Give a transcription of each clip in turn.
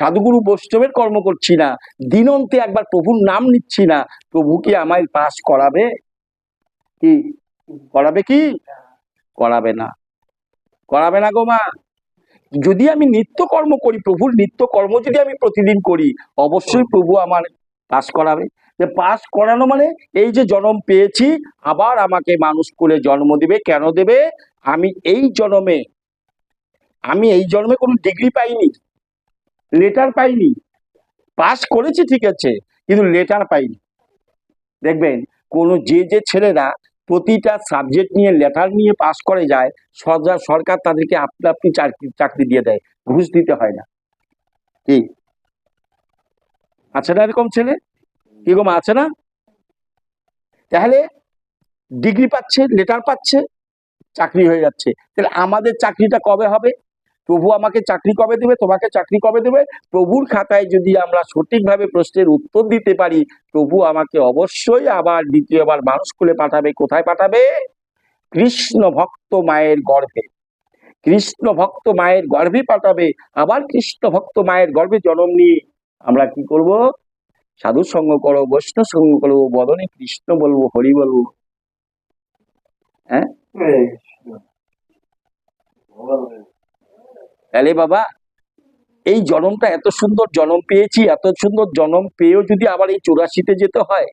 সাধুগুরু বৈষ্ণবের কর্ম করছি না, দিনন্তে একবার প্রভুর নাম নিচ্ছি না, প্রভু কি আমায় পাশ করাবে? কি? করাবে কি? করাবে না। করাবে না গো মা। যদি আমি নিত্য কর্ম করি, প্রভুর নিত্য কর্ম যদি আমি প্রতিদিন করি, অবশ্যই প্রভু আমার পাস করাবে। যে পাস করানো মানে এই যে জন্ম পেয়েছি, আবার আমাকে মানুষ করে জন্ম দেবে, কেন দেবে? আমি এই জন্মে, আমি এই জন্মে কোনো ডিগ্রি পাইনি। লেটার পাইনি। পাস করেছি, ঠিক আছে, কিন্তু লেটার পাইনি। দেখবেন, কোনো যে যে ছেলেরা প্রতিটা সাবজেক্ট নিয়ে লেটার নিয়ে পাস করে যায় সরকার সরকার তাদেরকে আপনি আপনি চাকরি চাকরি দিয়ে দেয়। ঘুষ দিতে হয় না। কি? আছে না এরকম ছেলে? কীরকম আছে না? তাহলে ডিগ্রি পাচ্ছে লেটার পাচ্ছে, চাকরি হয়ে যাচ্ছে। তাহলে আমাদের চাকরিটা কবে হবে? প্রভু আমাকে চাকরি কবে দেবে? তোমাকে চাকরি কবে দেবে? প্রভুর খাতায় যদি আমরা সঠিকভাবে প্রশ্নের উত্তর দিতে পারি, প্রভু আমাকে অবশ্যই আবার দ্বিতীয়বার মানুষ খুলে পাঠাবে। কোথায় পাঠাবে? কৃষ্ণ ভক্ত মায়ের গর্ভে। কৃষ্ণ ভক্ত মায়ের গর্ভে পাঠাবে। আবার কৃষ্ণ ভক্ত মায়ের গর্ভে জন্ম নিয়ে আমরা কি করব? সাধু সঙ্গ করো, বৈষ্ণব সঙ্গ করব বদনে কৃষ্ণ বলব, হরি বলব। হ্যাঁ? তাহলে বাবা, এই জনমটা এত সুন্দর জনম পেয়েছি, এত সুন্দর জনম পেয়েও যদি আবার এই চুরাশিতে যেতে হয়,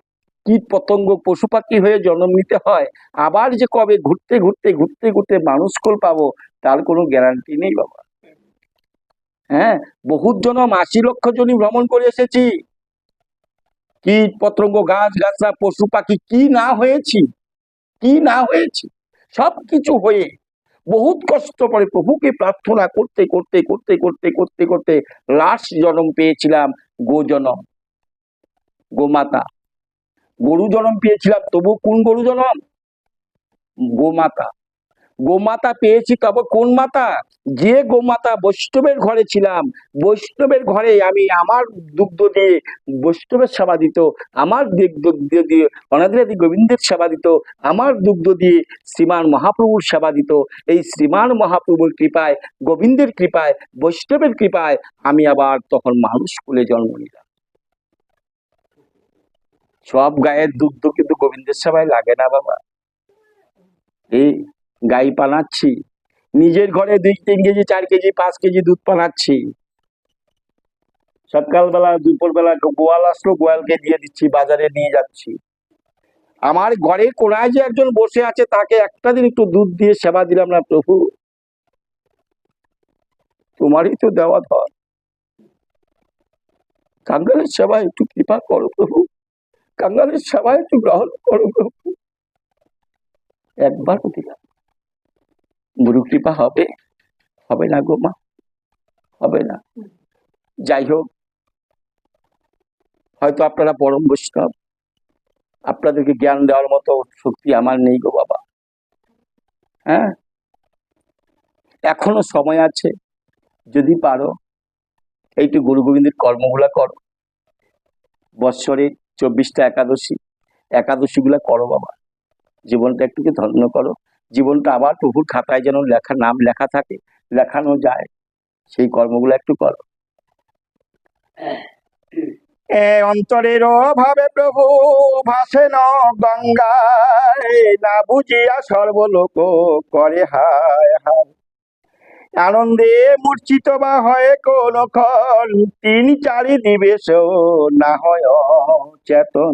কীট পতঙ্গ, পশু পাখি হয়ে জন্ম নিতে হয়, আবার যে কবে ঘুরতে ঘুরতে ঘুরতে ঘুরতে মানুষ কোল পাবো, তার কোনো গ্যারান্টি নেই বাবা। হ্যাঁ বহুত জনম, আশি লক্ষ জনই ভ্রমণ করে এসেছি। কীট পতঙ্গ, গাছ গাছরা পশু পাখি, কি না হয়েছি, কি না হয়েছি সব কিছু হয়ে বহুত কষ্ট করে প্রভুকে প্রার্থনা করতে করতে করতে করতে করতে করতে লাশ জন্ম পেয়েছিলাম গোজনম গোমাতা গরু জনম পেয়েছিলাম তবু কোন গরু জনম? গোমাতা গোমাতা পেয়েছি তবে কোন মাতা? যে গোমাতা বৈষ্ণবের ঘরে ছিলাম, বৈষ্ণবের ঘরে আমি আমার দুগ্ধ দিয়ে বৈষ্ণবের সেবা দিত, আমার দিগ- দুগ্ধ দিয়ে গোবিন্দের সেবা দিত, আমার দুগ্ধ দিয়ে শ্রীমান মহাপ্রভুর সেবা দিত। এই শ্রীমান মহাপ্রভুর কৃপায়, গোবিন্দের কৃপায়, বৈষ্ণবের কৃপায় আমি আবার তখন মানুষ কুলে জন্ম নিলাম। সব গায়ের দুগ্ধ কিন্তু গোবিন্দের সেবায় লাগে না বাবা। এই গাই পানাচ্ছি নিজের ঘরে দুই, তিন কেজি, চার কেজি, পাঁচ কেজি দুধ পানাচ্ছি সকালবেলা, দুপুরবেলা গোয়াল আসলো, গোয়ালকে দিয়ে দিচ্ছি, বাজারে নিয়ে যাচ্ছি। আমার ঘরে কোনায় যে একজন বসে আছে, তাকে একটা দিন একটু দুধ দিয়ে সেবা দিলাম না প্রভু। তোমারই তো দেওয়া ধর কাঙ্গালের সেবা একটু কৃপা করো প্রভু। কাঙ্গালের সেবা একটু গ্রহণ করো প্রভু। একবার দিলাম গুরু কৃপা হবে হবে না গো মা, হবে না। যাই হোক, হয়তো আপনারা পরম বৈষ্ণব, আপনাদেরকে জ্ঞান দেওয়ার মতো শক্তি আমার নেই গো বাবা। হ্যাঁ? এখনও সময় আছে, যদি পারো, এইটু গুরু গোবিন্দের কর্মগুলা করো। বৎসরে চব্বিশটা একাদশী, একাদশীগুলা করো বাবা। জীবনটা একটুকে ধন্য করো। জীবনটা আবার প্রভুর খাতায় যেন লেখা, নাম লেখা থাকে, লেখানো যায়, সেই কর্মগুলো একটু করো। এ অন্তরের অভাবে প্রভু ভাসে ন গঙ্গায়, না বুঝিয়া সর্বলোক করে হায় হায়। আনন্দে মূর্ছিত বা হয় কোন ক্ষণ, তিন চারি দিবেশ না হয় চেতন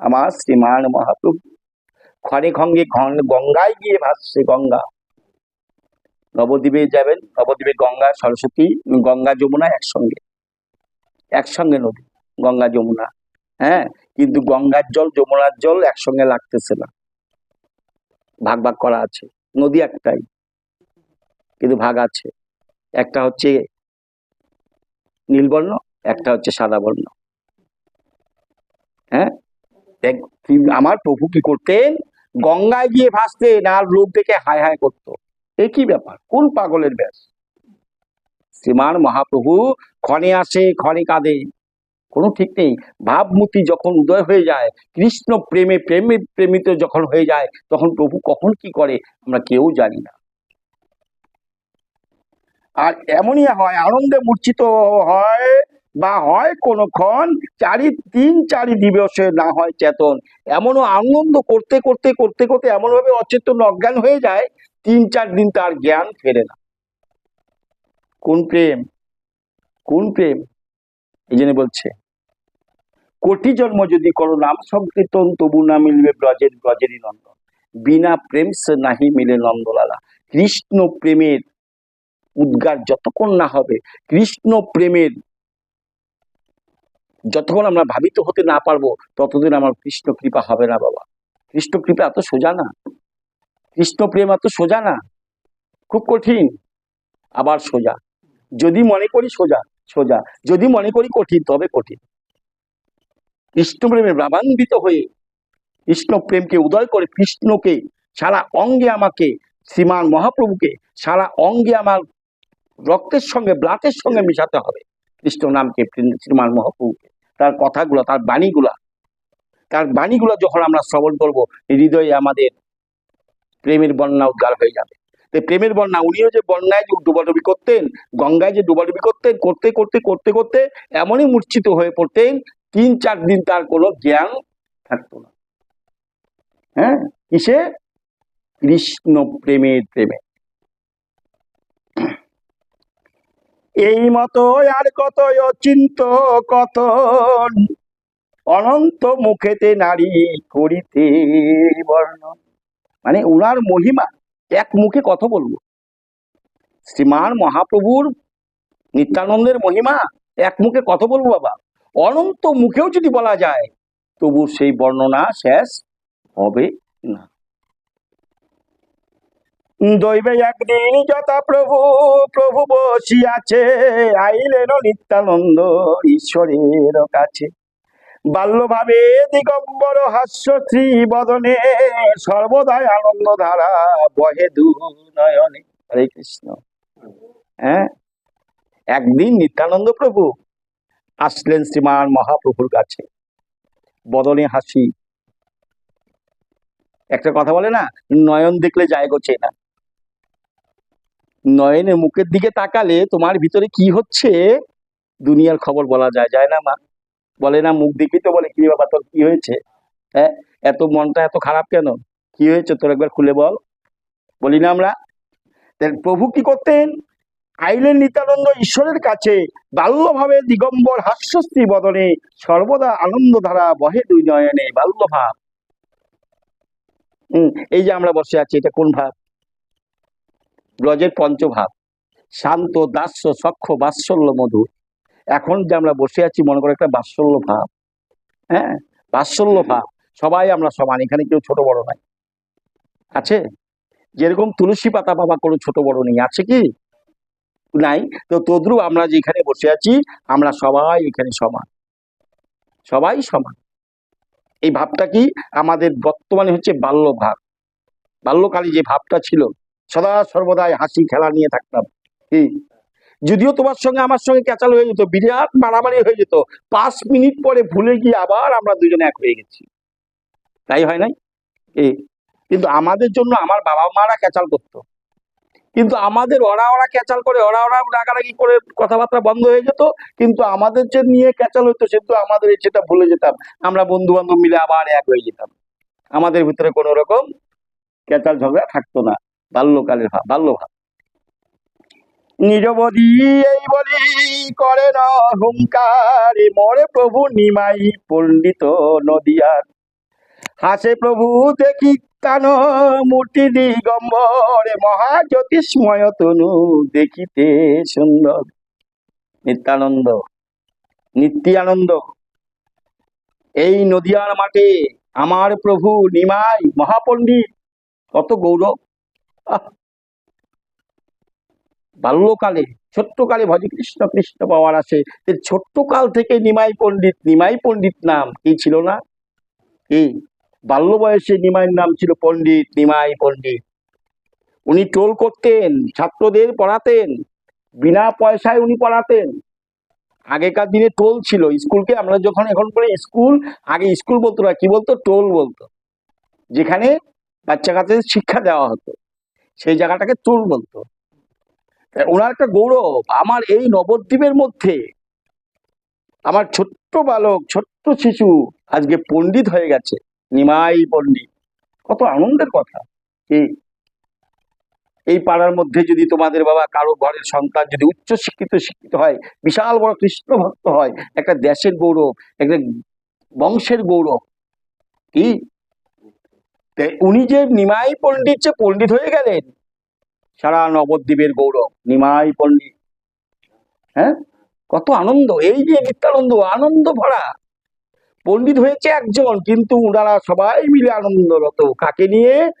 আমার শ্রীমান মহাপ্রভু। ক্ষণে খঙ্গে গঙ্গায় গিয়ে ভাসছে গঙ্গা। নবদ্বীপে যাবেন, নবদ্বীপে গঙ্গা, সরস্বতী, গঙ্গা যমুনা একসঙ্গে। একসঙ্গে নদী, গঙ্গা যমুনা। হ্যাঁ কিন্তু গঙ্গার জল, যমুনার জল একসঙ্গে লাগতেছে না। ভাগ ভাগ করা আছে। নদী একটাই, কিন্তু ভাগ আছে। একটা হচ্ছে নীলবর্ণ, একটা হচ্ছে সাদা বর্ণ। হ্যাঁ আমার প্রভু কি করতেন? গঙ্গায় গিয়ে ভাসতেন আর লোক দেখে হায় হায় করতো। এ কি ব্যাপার? কোন পাগলের ব্যাস? শ্রীমান মহাপ্রভু ক্ষণে আসে, ক্ষণে কাঁদে। কোনো ঠিক নেই। ভাবমূর্তি যখন উদয় হয়ে যায়, কৃষ্ণ প্রেমে প্রেমে প্রেমিত যখন হয়ে যায়, তখন প্রভু কখন কি করে আমরা কেউ জানি না। আর এমনই হয়, আনন্দে মূর্ছিত হয় বা হয় কোনক্ষণ চারি, তিন চারি দিবসে না হয় চেতন। এমনও আনন্দ করতে করতে করতে করতে এমনভাবে অচেতন অজ্ঞান হয়ে যায়, তিন, চার দিন তার জ্ঞান ফেরে না। কোন প্রেম? কোন প্রেম? এই জন্য বলছে, কোটি জন্ম যদি করো নাম সংকীর্তন, তবু না মিলবে ব্রজের ব্রজেরই নন্দন। বিনা প্রেম সে নাহি মিলে নন্দলালা। কৃষ্ণ প্রেমের উদ্গার যতক্ষণ না হবে, কৃষ্ণ প্রেমের যতক্ষণ আমরা ভাবিত হতে না পারব, ততদিন আমার কৃষ্ণ কৃপা হবে না বাবা। কৃষ্ণ কৃপা এত সোজা না। কৃষ্ণ প্রেম এত সোজা না। খুব কঠিন, আবার সোজা। যদি মনে করি সোজা সোজা। যদি মনে করি কঠিন, তবে কঠিন। কৃষ্ণ প্রেমে ভাবান্বিত হয়ে কৃষ্ণ প্রেমকে উদয় করে কৃষ্ণকে, সারা অঙ্গে আমাকে, শ্রীমান মহাপ্রভুকে, সারা অঙ্গে আমার রক্তের সঙ্গে ব্লাটের সঙ্গে মিশাতে হবে। কৃষ্ণ নামকে, শ্রীমান মহাপ্রভুকে। তার কথাগুলো, তার বাণীগুলা। তার বাণীগুলো যখন আমরা শ্রবণ করব, হৃদয়ে আমাদের প্রেমের বন্যা উদ্গার হয়ে যাবে। তো প্রেমের বন্যা, উনিও যে বন্যায় যে ডুবাডুবি করতেন, গঙ্গায় যে ডুবাডুবি করতেন, করতে করতে করতে করতে এমনই মূর্ছিত হয়ে পড়তেন, তিন, চার দিন তার কোনো জ্ঞান থাকতো না। হ্যাঁ? কিসে? কৃষ্ণ প্রেমের প্রেমে। এই মতো আর কত অচিন্ত কত অনন্ত মুখেতে নারী করিতে বর্ণন মানে উনার মহিমা, এক মুখে কত বলব। শ্রীমান মহাপ্রভুর নিত্যানন্দের মহিমা, এক মুখে কত বলব বাবা। অনন্ত মুখেও যদি বলা যায় তবু সেই বর্ণনা শেষ হবে না। দৈবে একদিন যথা প্রভু প্রভু বসিয়াছে, আইলেন নিত্যানন্দ ঈশ্বরের কাছে। বাল্যভাবে দিগম্বর হাস্য শ্রী বদনে সর্বদাই আনন্দ ধারা বহে দু নয়নে। হরে কৃষ্ণ। হ্যাঁ? একদিন নিত্যানন্দ প্রভু আসলেন শ্রীমান মহাপ্রভুর কাছে। বদনে হাসি। একটা কথা বলে না, নয়ন দেখলে যায় গোছে না নয়নের মুখের দিকে তাকালে তোমার ভিতরে কি হচ্ছে? দুনিয়ার খবর বলা যায় যায় না মা? বলে না, মুখ দেখি তো বলে কি বাবা, তোর কি হয়েছে? হ্যাঁ? এত মনটা এত খারাপ কেন? কি হয়েছে? তোর একবার খুলে বল। বলি না আমরা? প্রভু কি করতেন? আইলেন নিত্যানন্দ ঈশ্বরের কাছে, বাল্যভাবে দিগম্বর হাস্যশ্রী বদনে, সর্বদা আনন্দ ধারা বহে দুই নয়নে, বাল্যভাব। হম, এই যে আমরা বসে আছি, এটা কোন ভাব? ব্রজের পঞ্চভাব শান্ত, দাস্য সক্ষ বাৎসল্য মধুর এখন যে আমরা বসে আছি, মনে করো একটা বাৎসল্য ভাব। হ্যাঁ? বাৎসল্য ভাব। সবাই আমরা সমান, এখানে কেউ ছোট বড় নাই। আছে? যেরকম তুলসী পাতা বাবা কোনো ছোট বড় নেই। আছে কি? নাই? তো তদ্রুপ আমরা যেখানে বসে আছি, আমরা সবাই এখানে সমান। সবাই সমান। এই ভাবটা কি? আমাদের বর্তমানে হচ্ছে বাল্য ভাব বাল্যকালে যে ভাবটা ছিল সদা সর্বদাই হাসি খেলা নিয়ে থাকতাম। কি? যদিও তোমার সঙ্গে আমার সঙ্গে ক্যাচাল হয়ে যেত, বিরাট মারামারি হয়ে যেত, পাঁচ মিনিট পরে ভুলে গিয়ে আবার আমরা দুজনে এক হয়ে গেছি। তাই হয় নাই? এ কিন্তু আমাদের জন্য আমার বাবা মারা ক্যাচাল করতো। কিন্তু আমাদের ওরা ওরা ক্যাচাল করে, ওরা ওরা রাগারাগি করে কথাবার্তা বন্ধ হয়ে যেত, কিন্তু আমাদের যে নিয়ে ক্যাচাল হতো সেটা আমাদের সেটা ভুলে যেতাম। আমরা বন্ধু বান্ধব মিলে আবার এক হয়ে যেতাম। আমাদের ভিতরে কোনো রকম ক্যাচাল ঝগড়া থাকতো না। বাল্যকালের ভাব বাল্য ভাব নিরবধি এই বলি করে না মরে প্রভু নিমাই পণ্ডিত নদিয়ার। হাসে প্রভু দেখি কান, মূর্তি দিগম্বর মহাজ্যোতিষ্ময় তনু দেখিতে সুন্দর। নিত্যানন্দ নিত্যানন্দ, এই নদিয়ার মাঠে আমার প্রভু নিমাই মহাপণ্ডিত, কত গৌরব! বাল্যকালে, ছোট্টকালে ভজ কৃষ্ণ কৃষ্ণ পাওয়ার আসে। এই ছোট্ট কাল থেকে নিমাই পণ্ডিত নিমাই পণ্ডিত নাম কি ছিল না? কি বাল্য বয়সে নিমাইয়ের নাম ছিল পণ্ডিত, নিমাই পণ্ডিত। উনি টোল করতেন, ছাত্রদের পড়াতেন, বিনা পয়সায় উনি পড়াতেন। আগেকার দিনে টোল ছিল। স্কুলকে আমরা যখন এখন বলি স্কুল, আগে স্কুল বলতো না, কি বলতো? টোল বলতো। যেখানে বাচ্চা কাচ্চাদের শিক্ষা দেওয়া হতো। সেই জায়গাটাকে টোল বলতো। ওনার একটা গৌরব, আমার এই নবদ্বীপের মধ্যে আমার ছোট্ট বালক, ছোট্ট শিশু আজকে পণ্ডিত হয়ে গেছে, নিমাই পণ্ডিত। কত আনন্দের কথা এই এই পাড়ার মধ্যে যদি তোমাদের বাবা কারও ঘরের সন্তান যদি উচ্চ শিক্ষিত শিক্ষিত হয়, বিশাল বড় কৃষ্ণ ভক্ত হয়, একটা দেশের গৌরব, একটা বংশের গৌরব, কি? উনি যে নিমাই পণ্ডিত যে পণ্ডিত হয়ে গেলেন, সারা নবদ্বীপের গৌরব, নিমাই পণ্ডিত। হ্যাঁ? কত আনন্দ, এই যে নিত্যানন্দ আনন্দ ভরা। পণ্ডিত হয়েছে একজন, কিন্তু ওনারা সবাই মিলে আনন্দরত। কাকে নিয়ে?